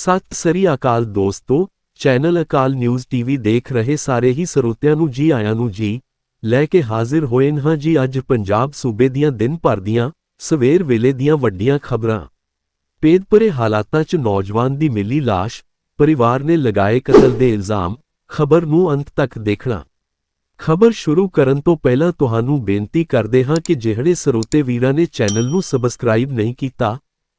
ਸਤਿ ਸ੍ਰੀ ਅਕਾਲ ਦੋਸਤੋ, ਚੈਨਲ ਅਕਾਲ news TV ਦੇਖ ਰਹੇ ਸਾਰੇ ਹੀ ਸਰੋਤਿਆਂ ਨੂੰ ਜੀ, ਆਇਆਂ ਨੂੰ ਜੀ। ਲੈ ਕੇ ਹਾਜ਼ਰ ਹੋਏ ਹਾਂ ਜੀ ਅੱਜ ਪੰਜਾਬ ਸੂਬੇ ਦੀਆਂ ਦਿਨ ਭਰ ਦੀਆਂ, ਸਵੇਰ ਵੇਲੇ ਦੀਆਂ ਵੱਡੀਆਂ ਖਬਰਾਂ। ਪੇਦਪਰੇ ਹਾਲਾਤਾਂ 'ਚ ਨੌਜਵਾਨ ਦੀ ਮਿਲੀ ਲਾਸ਼, ਪਰਿਵਾਰ ਨੇ ਲਗਾਏ ਕਤਲ ਦੇ ਇਲਜ਼ਾਮ, ਖਬਰ ਨੂੰ ਅੰਤ ਤੱਕ ਦੇਖਣਾ। ਖਬਰ ਸ਼ੁਰੂ ਕਰਨ ਤੋਂ ਪਹਿਲਾਂ ਤੁਹਾਨੂੰ ਬੇਨਤੀ ਕਰਦੇ ਹਾਂ ਕਿ ਜਿਹੜੇ ਸਰੋਤੇ ਵੀਰਾਂ ਨੇ ਚੈਨਲ ਨੂੰ ਸਬਸਕ੍ਰਾਈਬ ਨਹੀਂ ਕੀਤਾ,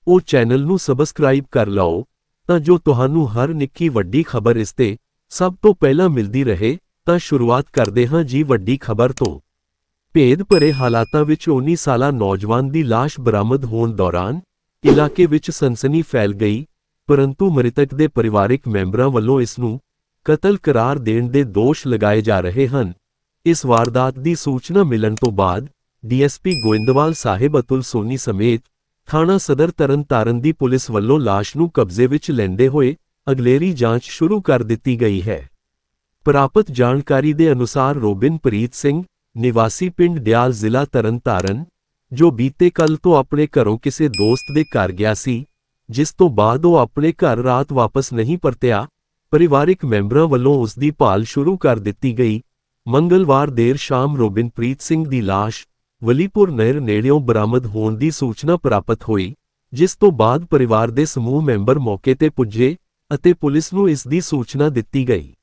ਉਹ ਚੈਨਲ ਨੂੰ ਸਬਸਕ੍ਰਾਈਬ ਕਰ ਲਓ ਤਾਂ ਜੋ ਤੁਹਾਨੂੰ ਹਰ ਨਿੱਕੀ ਵੱਡੀ ਖਬਰ ਇਸ ਤੇ ਸਭ ਤੋਂ ਪਹਿਲਾਂ ਮਿਲਦੀ ਰਹੇ, ਤਾਂ ਸ਼ੁਰੂਆਤ ਕਰਦੇ ਹਾਂ ਜੀ ਵੱਡੀ ਖਬਰ ਤੋਂ। ਭੇਦ ਭਰੇ ਹਾਲਾਤਾਂ ਵਿੱਚ 19 ਸਾਲਾ ਨੌਜਵਾਨ ਦੀ ਲਾਸ਼ ਬਰਾਮਦ ਹੋਣ ਦੌਰਾਨ ਇਲਾਕੇ ਵਿੱਚ ਸਨਸਨੀ ਫੈਲ ਗਈ, ਪਰੰਤੂ ਮ੍ਰਿਤਕ ਦੇ ਪਰਿਵਾਰਕ ਮੈਂਬਰਾਂ ਵੱਲੋਂ ਇਸ ਨੂੰ ਕਤਲ ਕਰਾਰ ਦੇਣ ਦੇ ਦੋਸ਼ ਲਗਾਏ ਜਾ ਰਹੇ ਹਨ। ਇਸ ਵਾਰਦਾਤ ਦੀ ਸੂਚਨਾ ਮਿਲਣ ਤੋਂ ਬਾਅਦ ਡੀਐਸਪੀ ਗੋਇੰਦਵਾਲ ਸਾਹਿਬ ਅਤੁਲ ਸੋਨੀ ਸਮੇਤ ਥਾਣਾ ਸਦਰ ਤਰਨਤਾਰਨ ਦੀ ਪੁਲਿਸ ਵੱਲੋਂ ਲਾਸ਼ ਨੂੰ ਕਬਜ਼ੇ ਵਿੱਚ ਲੈਂਦੇ ਹੋਏ ਅਗਲੇਰੀ ਜਾਂਚ ਸ਼ੁਰੂ ਕਰ ਦਿੱਤੀ ਗਈ ਹੈ। ਪ੍ਰਾਪਤ ਜਾਣਕਾਰੀ ਦੇ ਅਨੁਸਾਰ ਰੋਬਿਨਪ੍ਰੀਤ ਸਿੰਘ, ਨਿਵਾਸੀ ਪਿੰਡ ਦਿਆਲ ਜ਼ਿਲ੍ਹਾ ਤਰਨਤਾਰਨ, ਜੋ ਬੀਤੇ ਕੱਲ ਤੋਂ ਆਪਣੇ ਘਰੋਂ ਕਿਸੇ ਦੋਸਤ ਦੇ ਘਰ ਗਿਆ ਸੀ, ਜਿਸ ਤੋਂ ਬਾਅਦ ਉਹ ਆਪਣੇ ਘਰ ਰਾਤ ਵਾਪਸ ਨਹੀਂ ਪਰਤਿਆ, ਪਰਿਵਾਰਿਕ ਮੈਂਬਰਾਂ ਵੱਲੋਂ ਉਸ ਦੀ ਭਾਲ ਸ਼ੁਰੂ ਕਰ ਦਿੱਤੀ ਗਈ। ਮੰਗਲਵਾਰ ਦੇਰ ਸ਼ਾਮ ਰੋਬਿਨਪ੍ਰੀਤ ਸਿੰਘ ਦੀ ਲਾਸ਼ ਵਲੀਪੁਰ ਨਹਿਰ ਨੇੜਿਓਂ ਬਰਾਮਦ ਹੋਣ ਦੀ ਸੂਚਨਾ ਪ੍ਰਾਪਤ ਹੋਈ, ਜਿਸ ਤੋਂ ਬਾਅਦ ਪਰਿਵਾਰ ਦੇ ਸਮੂਹ ਮੈਂਬਰ ਮੌਕੇ ਤੇ ਪੁੱਜੇ ਅਤੇ ਪੁਲਿਸ ਨੂੰ ਇਸ ਦੀ ਸੂਚਨਾ ਦਿੱਤੀ ਗਈ।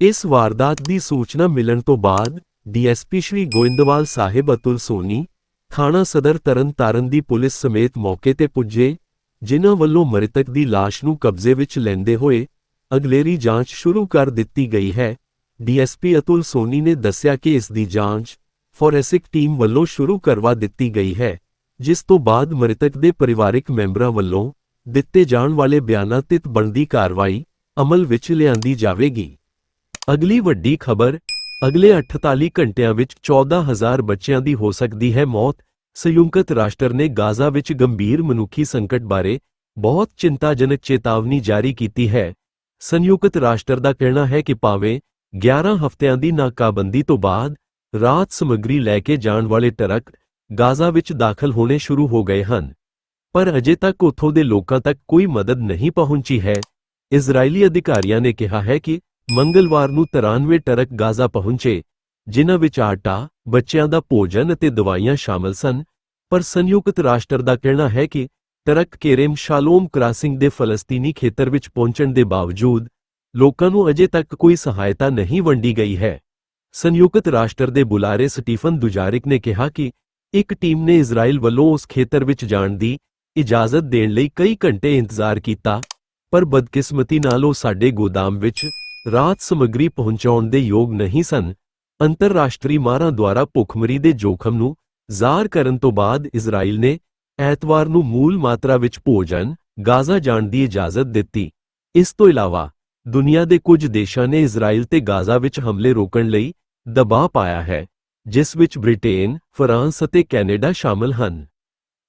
ਇਸ ਵਾਰਦਾਤ ਦੀ ਸੂਚਨਾ ਮਿਲਣ ਤੋਂ ਬਾਅਦ, ਡੀਐਸਪੀ ਸ਼੍ਰੀ ਗੋਇੰਦਵਾਲ ਸਾਹਿਬ ਅਤੁਲ ਸੋਨੀ, ਥਾਣਾ ਸਦਰ ਤਰਨਤਾਰਨ ਦੀ ਪੁਲਿਸ ਸਮੇਤ ਮੌਕੇ ਤੇ ਪੁੱਜੇ, ਜਿਨ੍ਹਾਂ ਵੱਲੋਂ ਮ੍ਰਿਤਕ ਦੀ ਲਾਸ਼ ਨੂੰ ਕਬਜ਼ੇ ਵਿੱਚ ਲੈਂਦੇ ਹੋਏ ਅਗਲੇਰੀ ਜਾਂਚ ਸ਼ੁਰੂ ਕਰ ਦਿੱਤੀ ਗਈ ਹੈ। ਡੀਐਸਪੀ ਅਤੁਲ ਸੋਨੀ ਨੇ ਦੱਸਿਆ ਕਿ ਇਸ ਦੀ ਜਾਂਚ ਫੋਰੈਂਸਿਕ ਟੀਮ ਵੱਲੋਂ ਸ਼ੁਰੂ ਕਰਵਾ ਦਿੱਤੀ ਗਈ ਹੈ, ਜਿਸ ਤੋਂ ਬਾਅਦ ਮ੍ਰਿਤਕ ਦੇ ਪਰਿਵਾਰਕ ਮੈਂਬਰਾਂ ਵੱਲੋਂ ਦਿੱਤੇ ਜਾਣ ਵਾਲੇ ਬਿਆਨਾਂ ਤੇ ਬਣਦੀ ਕਾਰਵਾਈ ਅਮਲ ਵਿੱਚ ਲਿਆਂਦੀ ਜਾਵੇਗੀ। ਅਗਲੀ ਵੱਡੀ ਖਬਰ, ਅਗਲੇ 48 ਘੰਟਿਆਂ ਵਿੱਚ 14000 ਬੱਚਿਆਂ ਦੀ ਹੋ ਸਕਦੀ ਹੈ ਮੌਤ, ਸੰਯੁਕਤ ਰਾਸ਼ਟਰ ਨੇ ਗਾਜ਼ਾ ਵਿੱਚ ਗੰਭੀਰ ਮਨੁੱਖੀ ਸੰਕਟ ਬਾਰੇ ਬਹੁਤ ਚਿੰਤਾਜਨਕ ਚੇਤਾਵਨੀ ਜਾਰੀ ਕੀਤੀ ਹੈ। ਸੰਯੁਕਤ ਰਾਸ਼ਟਰ ਦਾ ਕਹਿਣਾ ਹੈ ਕਿ ਭਾਵੇਂ 11 ਹਫ਼ਤਿਆਂ ਦੀ ਨਾਕਾਬੰਦੀ ਤੋਂ ਬਾਅਦ ਰਾਤ ਸਮੱਗਰੀ ਲੈ ਕੇ ਜਾਣ ਵਾਲੇ ਟਰੱਕ ਗਾਜ਼ਾ ਵਿੱਚ ਦਾਖਲ ਹੋਣੇ ਸ਼ੁਰੂ ਹੋ ਗਏ ਹਨ। ਪਰ ਅਜੇ ਤੱਕ ਉੱਥੋਂ ਦੇ ਲੋਕਾਂ ਤੱਕ ਕੋਈ ਮਦਦ ਨਹੀਂ ਪਹੁੰਚੀ ਹੈ। ਇਜ਼ਰਾਈਲੀ ਅਧਿਕਾਰੀਆਂ ਨੇ ਕਿਹਾ ਹੈ ਕਿ ਮੰਗਲਵਾਰ ਨੂੰ 93 ਟਰੱਕ ਗਾਜ਼ਾ ਪਹੁੰਚੇ, ਜਿਨ੍ਹਾਂ ਵਿੱਚ ਆਟਾ, ਬੱਚਿਆਂ ਦਾ ਭੋਜਨ ਅਤੇ ਦਵਾਈਆਂ ਸ਼ਾਮਲ ਸਨ। ਪਰ ਸੰਯੁਕਤ ਰਾਸ਼ਟਰ ਦਾ ਕਹਿਣਾ ਹੈ ਕਿ ਟਰੱਕ ਕੇਰੇਮ ਸ਼ਾਲੋਮ ਕ੍ਰਾਸਿੰਗ ਦੇ ਫਲਸਤੀਨੀ ਖੇਤਰ ਵਿੱਚ ਪਹੁੰਚਣ ਦੇ ਬਾਵਜੂਦ ਲੋਕਾਂ ਨੂੰ ਅਜੇ ਤੱਕ ਕੋਈ ਸਹਾਇਤਾ ਨਹੀਂ ਵੰਡੀ ਗਈ ਹੈ। ਸੰਯੁਕਤ ਰਾਸ਼ਟਰ ਦੇ ਬੁਲਾਰੇ ਸਟੀਫਨ ਦੁਜਾਰਿਕ ਨੇ ਕਿਹਾ ਕਿ ਇੱਕ ਟੀਮ ਨੇ ਇਜ਼ਰਾਈਲ ਵੱਲੋਂ ਉਸ ਖੇਤਰ ਵਿੱਚ ਜਾਣ ਦੀ ਇਜਾਜ਼ਤ ਦੇਣ ਲਈ ਕਈ ਘੰਟੇ ਇੰਤਜ਼ਾਰ ਕੀਤਾ, ਪਰ ਬਦਕਿਸਮਤੀ ਨਾਲ ਉਹ ਸਾਡੇ ਗੋਦਾਮ ਵਿੱਚ ਰਾਤ ਸਮੱਗਰੀ ਪਹੁੰਚਾਉਣ ਦੇ ਯੋਗ ਨਹੀਂ ਸਨ। ਅੰਤਰਰਾਸ਼ਟਰੀ ਮਾਹਰਾਂ ਦੁਆਰਾ ਭੁੱਖਮਰੀ ਦੇ ਜੋਖਮ ਨੂੰ ਜ਼ਾਹਰ ਕਰਨ ਤੋਂ ਬਾਅਦ ਇਜ਼ਰਾਈਲ ਨੇ ਐਤਵਾਰ ਨੂੰ ਮੂਲ ਮਾਤਰਾ ਵਿੱਚ ਭੋਜਨ, ਗਾਜ਼ਾ ਜਾਣ ਦੀ ਇਜਾਜ਼ਤ ਦਿੱਤੀ। ਇਸ ਤੋਂ ਇਲਾਵਾ ਦੁਨੀਆ ਦੇ ਕੁਝ ਦੇਸ਼ਾਂ ਨੇ ਇਜ਼ਰਾਈਲ ਤੇ ਗਾਜ਼ਾ ਵਿੱਚ ਹਮਲੇ ਰੋਕਣ ਲਈ ਦਬਾਅ ਪਾਇਆ ਹੈ ਜਿਸ ਵਿੱਚ ਬ੍ਰਿਟੇਨ, ਫਰਾਂਸ ਅਤੇ ਕੈਨੇਡਾ ਸ਼ਾਮਲ ਹਨ।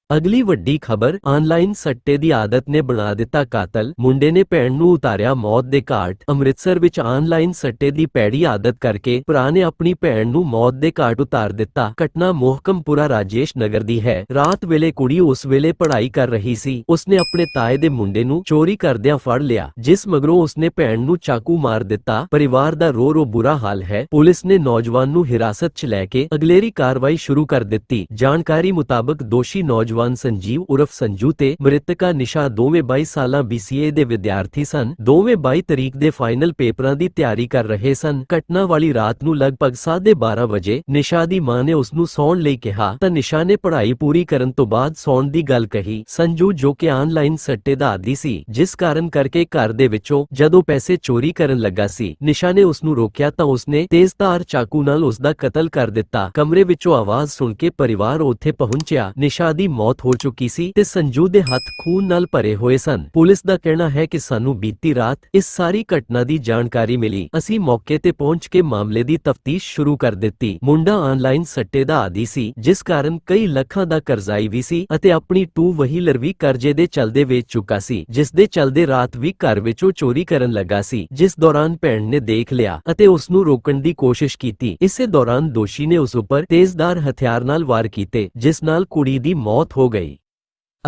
ਅਗਲੀ ਵੱਡੀ ਖਬਰ, ਆਨਲਾਈਨ ਸੱਟੇ ਦੀ ਆਦਤ ਨੇ ਬਣਾ ਦਿੱਤਾ ਕਾਤਲ। ਮੁੰਡੇ ਨੇ ਭੈਣ ਨੂੰ ਉਤਾਰਿਆ ਮੌਤ ਦੇ ਘਾਟ। ਅੰਮ੍ਰਿਤਸਰ ਵਿੱਚ ਆਨਲਾਈਨ ਸੱਟੇ ਦੀ ਪੈੜੀ ਆਦਤ ਕਰਕੇ ਭਰਾ ਨੇ ਆਪਣੀ ਭੈਣ ਨੂੰ ਮੌਤ ਦੇ ਘਾਟ ਉਤਾਰ ਦਿੱਤਾ। ਘਟਨਾ ਮੋਹਕਮਪੁਰਾ ਰਾਜੇਸ਼ ਨਗਰ ਦੀ ਹੈ। ਰਾਤ ਵੇਲੇ ਕੁੜੀ ਉਸ ਵੇਲੇ ਪੜ੍ਹਾਈ ਕਰ ਰਹੀ ਸੀ। ਉਸਨੇ ਆਪਣੇ ਤਾਏ ਦੇ ਮੁੰਡੇ ਨੂੰ ਚੋਰੀ ਕਰਦਿਆਂ ਫੜ ਲਿਆ, ਜਿਸ ਮਗਰੋਂ ਉਸਨੇ ਭੈਣ ਨੂੰ ਚਾਕੂ ਮਾਰ ਦਿੱਤਾ। ਪਰਿਵਾਰ ਦਾ ਰੋ ਰੋ ਬੁਰਾ ਹਾਲ ਹੈ। ਪੁਲਿਸ ਨੇ ਨੌਜਵਾਨ ਨੂੰ ਹਿਰਾਸਤ 'ਚ ਲੈ ਕੇ ਅਗਲੇਰੀ ਕਾਰਵਾਈ ਸ਼ੁਰੂ ਕਰ ਦਿੱਤੀ। ਜਾਣਕਾਰੀ ਮੁਤਾਬਕ ਦੋਸ਼ੀ ਨੌਜਵਾਨ ਸੰਜੀਵ ਉਰਫ ਸੰਜੂ ਤੇ ਮ੍ਰਿਤਕਾ ਨਿਸ਼ਾ ਦੋਵੇਂ 22 ਸਾਲਾਂ BCA ਦੇ ਵਿਦਿਆਰਥੀ ਸਨ। ਦੋਵੇਂ 22 ਤਰੀਕ ਦੇ ਫਾਈਨਲ ਪੇਪਰਾਂ ਦੀ ਤਿਆਰੀ ਕਰ ਰਹੇ ਸਨ। ਘਟਨਾ ਵਾਲੀ ਰਾਤ ਨੂੰ ਲਗਭਗ 12:30 ਵਜੇ ਨਿਸ਼ਾ ਦੀ ਮਾਂ ਨੇ ਉਸ ਨੂੰ ਸੌਣ ਲਈ ਕਿਹਾ, ਤਾਂ ਨਿਸ਼ਾ ਨੇ ਪੜ੍ਹਾਈ ਪੂਰੀ ਕਰਨ ਤੋਂ ਬਾਅਦ ਸੌਣ ਦੀ ਗੱਲ ਕਹੀ। ਸੰਜੂ ਜੋ ਕਿ ਆਨਲਾਈਨ ਸੱਟੇ ਦਾ ਆਦੀ ਸੀ, ਜਿਸ ਕਾਰਨ ਕਰਕੇ ਘਰ ਦੇ ਵਿੱਚੋਂ ਜਦੋਂ ਪੈਸੇ ਚੋਰੀ ਕਰਨ ਲੱਗਾ ਸੀ, ਨਿਸ਼ਾ ਨੇ ਉਸ ਨੂੰ ਰੋਕਿਆ ਤਾਂ ਉਸਨੇ ਤੇਜ਼ਧਾਰ ਚਾਕੂ ਨਾਲ ਉਸ ਦਾ ਕਤਲ ਕਰ ਦਿੱਤਾ। ਕਮਰੇ ਵਿੱਚੋਂ ਆਵਾਜ਼ ਸੁਣ ਕੇ ਪਰਿਵਾਰ ਉੱਥੇ ਪਹੁੰਚਿਆ। ਨਿਸ਼ਾ ਦੀ ਮੌਤ ਹੋ ਚੁੱਕੀ ਸੀ ਤੇ ਸੰਜੂ ਦੇ ਹੱਥ ਖੂਨ ਨਾਲ ਭਰੇ ਹੋਏ ਸਨ। ਪੁਲਿਸ ਦਾ ਕਹਿਣਾ ਹੈ ਕਿ ਸਾਨੂੰ ਬੀਤੀ ਰਾਤ ਇਸ ਸਾਰੀ ਘਟਨਾ ਦੀ ਜਾਣਕਾਰੀ ਮਿਲੀ। ਅਸੀਂ ਮੌਕੇ ਤੇ ਪਹੁੰਚ ਕੇ ਮਾਮਲੇ ਦੀ ਤਫਤੀਸ਼ ਸ਼ੁਰੂ ਕਰ ਦਿੱਤੀ। ਮੁੰਡਾ ਆਨਲਾਈਨ ਸੱਟੇ ਦਾ ਆਦੀ ਸੀ, ਜਿਸ ਕਾਰਨ ਕਈ ਲੱਖਾਂ ਦਾ ਕਰਜ਼ਾਈ ਵੀ ਸੀ ਅਤੇ ਆਪਣੀ ਟੂ ਵਹੀਲਰ ਵੀ ਕਰਜ਼ੇ ਦੇ ਚਲਦੇ ਵੇਚ ਚੁੱਕਾ ਸੀ, ਜਿਸ ਦੇ ਚਲਦੇ ਰਾਤ ਵੀ ਘਰ ਵਿੱਚੋਂ ਚੋਰੀ ਕਰਨ ਲੱਗਾ ਸੀ, ਜਿਸ ਦੌਰਾਨ ਭੈਣ ਨੇ ਦੇਖ ਲਿਆ ਅਤੇ ਉਸ ਨੂੰ ਰੋਕਣ ਦੀ ਕੋਸ਼ਿਸ਼ ਕੀਤੀ। ਇਸੇ ਦੌਰਾਨ ਦੋਸ਼ੀ ਨੇ ਉਸ ਉੱਪਰ ਤੇਜ਼ਦਾਰ ਹਥਿਆਰ ਨਾਲ ਵਾਰ ਕੀਤੇ, ਜਿਸ ਨਾਲ ਕੁੜੀ ਦੀ ਮੌਤ ਹੋ ਗਈ।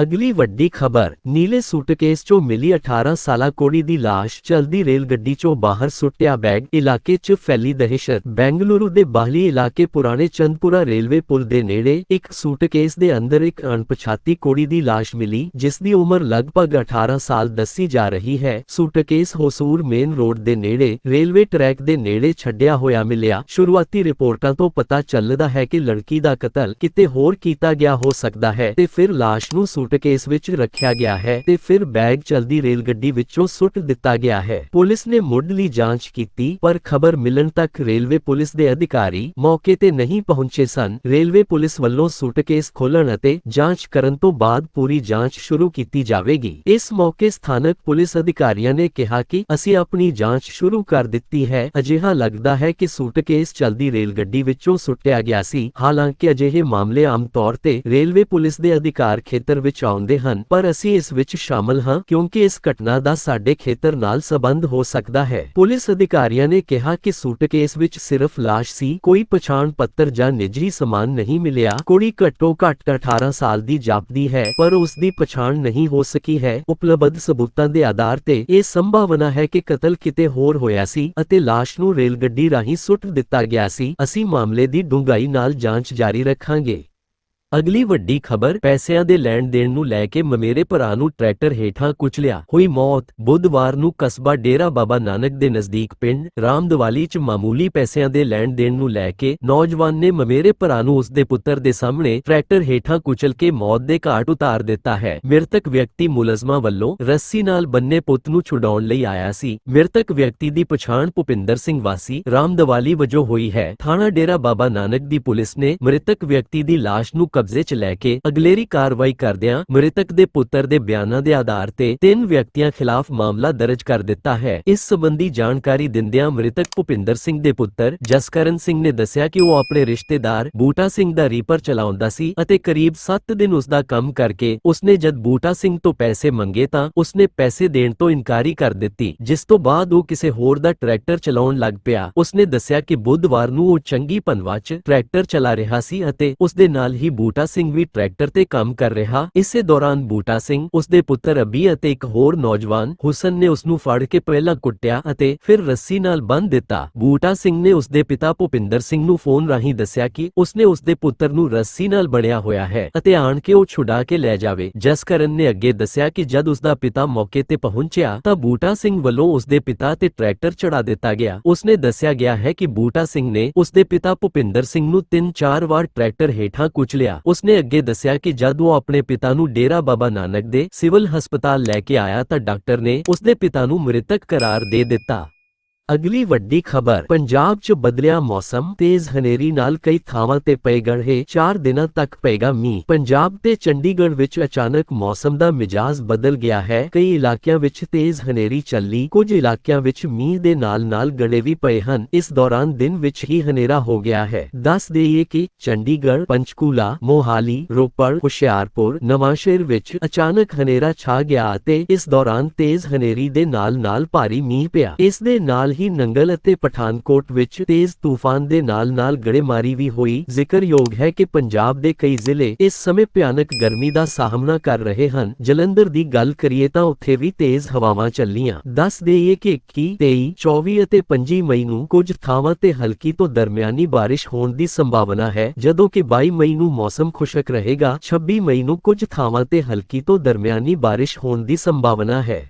ਅਗਲੀ ਵੱਡੀ ਖਬਰ, ਨੀਲੇ ਸੂਟਕੇਸ 'ਚੋਂ ਮਿਲੀ 18 ਸਾਲਾ ਕੋੜੀ ਦੀ ਲਾਸ਼ ਚਲਦੀ ਰੇਲ ਗੱਡੀ 'ਚੋਂ ਬਾਹਰ ਸੁੱਟਿਆ ਬੈਗ, ਇਲਾਕੇ 'ਚ ਫੈਲੀ ਦਹਿਸ਼ਤ। ਬੈਂਗਲੁਰੂ ਦੇ ਬਾਹਲੀ ਇਲਾਕੇ ਪੁਰਾਣੇ ਚੰਦਪੁਰਾ ਰੇਲਵੇ ਪੁਲ ਦੇ ਨੇੜੇ ਇੱਕ ਸੂਟਕੇਸ ਦੇ ਅੰਦਰ ਇੱਕ ਅਣਪਛਾਤੀ ਕੁੜੀ ਦੀ ਲਾਸ਼ ਮਿਲੀ, ਜਿਸ ਦੀ ਉਮਰ ਲਗਭਗ 18 ਸਾਲ ਦੱਸੀ ਜਾ ਰਹੀ ਹੈ। ਸੂਟਕੇਸ ਹੋਸੂਰ ਮੇਨ ਰੋਡ ਦੇ ਨੇੜੇ, ਰੇਲਵੇ ਟਰੈਕ ਦੇ ਨੇੜੇ ਛੱਡਿਆ ਹੋਇਆ ਮਿਲਿਆ। ਸ਼ੁਰੂਆਤੀ ਰਿਪੋਰਟਾਂ ਤੋਂ ਪਤਾ ਚੱਲਦਾ ਹੈ ਕਿ ਲੜਕੀ ਦਾ ਕਤਲ ਕਿਤੇ ਹੋਰ ਕੀਤਾ ਗਿਆ ਹੋ ਸਕਦਾ ਹੈ ਤੇ ਫਿਰ ਲਾਸ਼ ਨੂੰ ਸੂਟਕੇਸ ਵਿੱਚ ਰੱਖਿਆ ਗਿਆ ਹੈ ਤੇ ਫਿਰ ਬੈਗ ਚਲਦੀ ਰੇਲ ਗੱਡੀ ਵਿੱਚੋਂ ਸੁੱਟ ਦਿੱਤਾ ਗਿਆ ਹੈ। ਪੁਲਿਸ ਨੇ ਮੁੱਢਲੀ ਜਾਂਚ ਕੀਤੀ, ਪਰ ਖਬਰ ਮਿਲਣ ਤੱਕ ਰੇਲਵੇ ਪੁਲਿਸ ਦੇ ਅਧਿਕਾਰੀ ਮੌਕੇ ਤੇ ਨਹੀਂ ਪਹੁੰਚੇ ਸਨ। ਰੇਲਵੇ ਪੁਲਿਸ ਵੱਲੋਂ ਸੂਟਕੇਸ ਖੋਲਣ ਅਤੇ ਜਾਂਚ ਕਰਨ ਤੋਂ ਬਾਅਦ ਪੂਰੀ ਜਾਂਚ ਸ਼ੁਰੂ ਕੀਤੀ ਜਾਵੇਗੀ। ਇਸ ਮੌਕੇ ਸਥਾਨਕ ਪੁਲਿਸ ਅਧਿਕਾਰੀਆਂ ਨੇ ਕਿਹਾ ਕਿ ਅਸੀਂ ਆਪਣੀ ਜਾਂਚ ਸ਼ੁਰੂ ਕਰ ਦਿੱਤੀ ਹੈ। ਅਜਿਹਾ ਲੱਗਦਾ ਹੈ ਕਿ ਸੂਟਕੇਸ ਚਲਦੀ ਰੇਲ ਗੱਡੀ ਵਿੱਚੋਂ ਸੁੱਟਿਆ ਗਿਆ ਸੀ। ਹਾਲਾਂਕਿ ਅਜਿਹੇ ਮਾਮਲੇ ਆਮ ਤੌਰ ਤੇ ਰੇਲਵੇ ਪੁਲਿਸ ਦੇ ਅਧਿਕਾਰ ਖੇਤਰ ਵਿੱਚ ਆਉਂਦੇ ਹਨ। ਪਰ ਅਸੀਂ ਇਸ ਵਿੱਚ ਸ਼ਾਮਲ ਹਾਂ ਕਿਉਂਕਿ ਇਸ ਘਟਨਾ ਦਾ ਸਾਡੇ ਖੇਤਰ ਨਾਲ ਸਬੰਧ ਹੋ ਸਕਦਾ ਹੈ। ਪੁਲਿਸ ਅਧਿਕਾਰੀਆਂ ਨੇ ਕਿਹਾ ਕਿ ਸੂਟਕੇਸ ਵਿੱਚ ਸਿਰਫ ਲਾਸ਼ ਸੀ, ਕੋਈ ਪਛਾਣ ਪੱਤਰ ਜਾਂ ਨਿੱਜੀ ਸਮਾਨ ਨਹੀਂ ਮਿਲਿਆ। ਕੁੜੀ ਘੱਟੋ ਘੱਟ 18 ਸਾਲ ਦੀ ਜਾਪਦੀ ਹੈ, ਪਰ ਉਸ ਦੀ ਪਛਾਣ ਨਹੀਂ ਹੋ ਸਕੀ ਹੈ। ਉਪਲਬਧ ਸਬੂਤਾਂ ਦੇ ਆਧਾਰ ਤੇ ਇਹ ਸੰਭਾਵਨਾ ਹੈ ਕਿ ਕਤਲ ਕਿਤੇ ਹੋਰ ਹੋਇਆ ਸੀ ਅਤੇ ਲਾਸ਼ ਨੂੰ ਰੇਲ ਗੱਡੀ ਰਾਹੀਂ ਸੁੱਟ ਦਿੱਤਾ ਗਿਆ ਸੀ। ਅਸੀਂ ਮਾਮਲੇ ਦੀ ਡੂੰਘਾਈ ਨਾਲ ਜਾਂਚ ਜਾਰੀ ਰੱਖਾਂਗੇ। ਅਗਲੀ ਵੱਡੀ ਖਬਰ, ਪੈਸਿਆਂ ਦੇ ਲੈਣ ਦੇਣ ਨੂੰ ਲੈ ਕੇ ਮਮੇਰੇ ਭਰਾ ਨੂੰ ਟਰੈਕਟਰ ਹੇਠਾਂ ਕੁਚਲਿਆ ਹੋਈ ਮੌਤ, ਬੁੱਧਵਾਰ ਨੂੰ ਕਸਬਾ ਡੇਰਾ ਬਾਬਾ ਨਾਨਕ ਦੇ ਨਜ਼ਦੀਕ ਪਿੰਡ ਰਾਮਦਵਾਲੀ 'ਚ ਮਾਮੂਲੀ ਪੈਸਿਆਂ ਦੇ ਲੈਣ ਦੇਣ ਨੂੰ ਲੈ ਕੇ ਨੌਜਵਾਨ ਨੇ ਮਮੇਰੇ ਭਰਾ ਨੂੰ ਉਸ ਦੇ ਪੁੱਤਰ ਦੇ ਸਾਹਮਣੇ ਟਰੈਕਟਰ ਹੇਠਾਂ ਕੁਚਲ ਕੇ ਮੌਤ ਦੇ ਘਾਟ ਉਤਾਰ ਦਿੱਤਾ ਹੈ। ਮ੍ਰਿਤਕ ਵਿਅਕਤੀ ਮੁਲਜ਼ਮਾਂ ਵੱਲੋਂ ਰੱਸੀ ਨਾਲ ਬੰਨੇ ਪੁੱਤ ਨੂੰ ਛੁਡਾਉਣ ਲਈ ਆਇਆ ਸੀ। ਮ੍ਰਿਤਕ ਵਿਅਕਤੀ ਦੀ ਪਛਾਣ ਭੁਪਿੰਦਰ ਸਿੰਘ ਵਾਸੀ, ਰਾਮਦਵਾਲੀ ਵਜੋਂ ਹੋਈ ਹੈ। ਥਾਣਾ ਡੇਰਾ ਬਾਬਾ ਨਾਨਕ ਦੀ ਪੁਲਿਸ ਨੇ ਮ੍ਰਿਤਕ ਵਿਅਕਤੀ ਦੀ ਲਾਸ਼ ਨੂੰ ਕਬਜ਼ੇ 'ਚ ਲੈ ਕੇ ਅਗਲੇਰੀ ਕਾਰਵਾਈ ਕਰਦਿਆਂ ਮ੍ਰਿਤਕ ਦੇ ਪੁੱਤਰ ਦੇ ਬਿਆਨਾਂ ਦੇ ਆਧਾਰ ਤੇ ਤਿੰਨ ਵਿਅਕਤੀਆਂ ਖਿਲਾਫ ਮਾਮਲਾ ਦਰਜ ਕਰ ਦਿੱਤਾ ਹੈ। ਇਸ ਸੰਬੰਧੀ ਜਾਣਕਾਰੀ ਦਿੰਦਿਆਂ ਮ੍ਰਿਤਕ ਭੁਪਿੰਦਰ ਸਿੰਘ ਦੇ ਪੁੱਤਰ ਜਸਕਰਨ ਸਿੰਘ ਨੇ ਦੱਸਿਆ ਕਿ ਉਹ ਆਪਣੇ ਰਿਸ਼ਤੇਦਾਰ ਬੂਟਾ ਸਿੰਘ ਦਾ ਰੀਪਰ ਚਲਾਉਂਦਾ ਸੀ ਅਤੇ ਕਰੀਬ 7 ਦਿਨ ਉਸ ਦਾ ਕੰਮ ਕਰਕੇ ਉਸਨੇ ਜਦ ਬੂਟਾ ਸਿੰਘ ਤੋਂ ਪੈਸੇ ਮੰਗੇ ਤਾਂ ਉਸਨੇ ਪੈਸੇ ਦੇਣ ਤੋਂ ਇਨਕਾਰੀ ਕਰ ਦਿੱਤੀ, ਜਿਸ ਤੋਂ ਬਾਅਦ ਉਹ ਕਿਸੇ ਹੋਰ ਦਾ ਟਰੈਕਟਰ ਚਲਾਉਣ ਲੱਗ ਪਿਆ। ਉਸਨੇ ਦੱਸਿਆ ਕਿ ਬੁੱਧਵਾਰ ਨੂੰ ਉਹ ਚੰਗੀ ਪਨਵਾ 'ਚ ਟਰੈਕਟਰ ਚਲਾ ਰਿਹਾ ਸੀ ਅਤੇ ਉਸਦੇ ਨਾਲ ਹੀ ਬੂਟਾ ਸਿੰਘ ਵੀ ਟਰੈਕਟਰ ਤੇ ਕੰਮ ਕਰ ਰਿਹਾ। ਇਸੇ ਦੌਰਾਨ ਬੂਟਾ ਸਿੰਘ, ਉਸਦੇ ਪੁੱਤਰ ਅਬੀ ਅਤੇ ਇੱਕ ਹੋਰ ਨੌਜਵਾਨ ਹੁਸਨ ਨੇ ਉਸ ਨੂੰ ਫੜ ਕੇ ਪਹਿਲਾਂ ਕੁੱਟਿਆ ਅਤੇ ਫਿਰ ਰੱਸੀ ਨਾਲ ਬੰਨ ਦਿੱਤਾ। ਬੂਟਾ ਸਿੰਘ ਨੇ ਉਸਦੇ ਪਿਤਾ ਭੁਪਿੰਦਰ ਸਿੰਘ ਨੂੰ ਫੋਨ ਰਾਹੀਂ ਦੱਸਿਆ ਕਿ ਉਸਨੇ ਉਸਦੇ ਪੁੱਤਰ ਨੂੰ ਰੱਸੀ ਨਾਲ ਬਣਿਆ ਹੋਇਆ ਹੈ ਅਤੇ ਆਣ ਕੇ ਉਹ ਛੁਡਾ ਕੇ ਲੈ ਜਾਵੇ। ਜਸਕਰਨ ਨੇ ਅੱਗੇ ਦੱਸਿਆ ਕਿ ਜਦ ਉਸਦਾ ਪਿਤਾ ਮੌਕੇ ਤੇ ਪਹੁੰਚਿਆ ਤਾਂ ਬੂਟਾ ਸਿੰਘ ਵੱਲੋਂ ਉਸਦੇ ਪਿਤਾ ਤੇ ਟਰੈਕਟਰ ਚੜਾ ਦਿੱਤਾ ਗਿਆ। ਉਸਨੇ ਦੱਸਿਆ ਗਿਆ ਹੈ ਕਿ ਬੂਟਾ ਸਿੰਘ ਨੇ ਉਸਦੇ ਪਿਤਾ ਭੁਪਿੰਦਰ ਸਿੰਘ ਨੂੰ ਤਿੰਨ ਚਾਰ ਵਾਰ ਟਰੈਕਟਰ ਹੇਠਾਂ ਕੁਚਲਿਆ ਉਸਨੇ ਅੱਗੇ ਦੱਸਿਆ ਕਿ ਜਦ ਉਹ ਆਪਣੇ ਪਿਤਾ ਨੂੰ ਡੇਰਾ ਬਾਬਾ ਨਾਨਕ ਦੇ ਸਿਵਲ ਹਸਪਤਾਲ ਲੈ ਕੇ ਆਇਆ ਤਾਂ ਡਾਕਟਰ ਨੇ ਉਸਦੇ ਪਿਤਾ ਨੂੰ ਮ੍ਰਿਤਕ ਕਰਾਰ ਦੇ ਦਿੱਤਾ। ਅਗਲੀ ਵੱਡੀ ਖਬਰ, ਪੰਜਾਬ 'ਚ ਬਦਲਿਆ ਮੌਸਮ, ਤੇਜ਼ ਹਨੇਰੀ ਨਾਲ ਕਈ ਥਾਵਾਂ ਤੇ ਪਏ ਗੜ੍ਹੇ 4 ਦਿਨਾਂ ਤੱਕ ਪਏਗਾ ਮੀਂਹ। ਪੰਜਾਬ ਤੇ ਚੰਡੀਗੜ੍ਹ ਵਿੱਚ ਅਚਾਨਕ ਮੌਸਮ ਦਾ ਮਿਜਾਜ਼ ਬਦਲ ਗਿਆ ਹੈ। ਕਈ ਇਲਾਕਿਆਂ ਵਿੱਚ ਤੇਜ਼ ਹਨੇਰੀ ਚੱਲੀ, ਕੁਝ ਇਲਾਕਿਆਂ ਵਿੱਚ ਮੀਂਹ ਦੇ ਨਾਲ-ਨਾਲ ਗੜੇ ਵੀ ਪਏ ਹਨ। ਇਸ ਦੌਰਾਨ ਦਿਨ ਵਿੱਚ ਹੀ ਹਨੇਰਾ ਹੋ ਗਿਆ ਹੈ। ਦੱਸ ਦੇਈਏ ਕਿ ਚੰਡੀਗੜ੍ਹ, ਪੰਚਕੂਲਾ, ਮੋਹਾਲੀ, ਰੋਪੜ, ਹੁਸ਼ਿਆਰਪੁਰ, ਨਵਾਂਸ਼ਹਿਰ ਵਿੱਚ ਅਚਾਨਕ ਹਨੇਰਾ ਛਾ ਗਿਆ ਅਤੇ ਇਸ ਦੌਰਾਨ ਤੇਜ਼ ਹਨੇਰੀ ਦੇ ਨਾਲ-ਨਾਲ ਭਾਰੀ ਮੀਂਹ ਪਿਆ। ਇਸ ਦੇ ਨਾਲ ਹੀ ਨੰਗਲ ਅਤੇ ਪਠਾਨਕੋਟ ਵਿੱਚ ਤੇਜ਼ ਤੂਫਾਨ ਦੇ ਨਾਲ-ਨਾਲ ਗੜੇਮਾਰੀ ਵੀ ਹੋਈ। ਜ਼ਿਕਰਯੋਗ ਹੈ ਕਿ ਪੰਜਾਬ ਦੇ ਕਈ ਜ਼ਿਲ੍ਹੇ ਇਸ ਸਮੇਂ ਭਿਆਨਕ ਗਰਮੀ ਦਾ ਸਾਹਮਣਾ ਕਰ ਰਹੇ ਹਨ। ਜਲੰਧਰ ਦੀ ਗੱਲ ਕਰੀਏ ਤਾਂ ਉੱਥੇ ਵੀ ਤੇਜ਼ ਹਵਾਵਾਂ ਚੱਲੀਆਂ। ਦੱਸ ਦੇਈਏ ਕਿ 21 23 24 ਅਤੇ 25 ਮਈ ਨੂੰ ਕੁਝ ਥਾਵਾਂ ਤੇ ਹਲਕੀ ਤੋਂ ਦਰਮਿਆਨੀ ਬਾਰਿਸ਼ ਹੋਣ ਦੀ ਸੰਭਾਵਨਾ ਹੈ। ਜਦੋਂ ਕਿ 22 ਮਈ ਨੂੰ ਮੌਸਮ ਖੁਸ਼ਕ ਰਹੇਗਾ 26 ਮਈ ਨੂੰ ਕੁਝ ਥਾਵਾਂ ਤੇ ਹਲਕੀ ਤੋਂ ਦਰਮਿਆਨੀ ਬਾਰਿਸ਼ ਹੋਣ ਦੀ ਸੰਭਾਵਨਾ ਹੈ।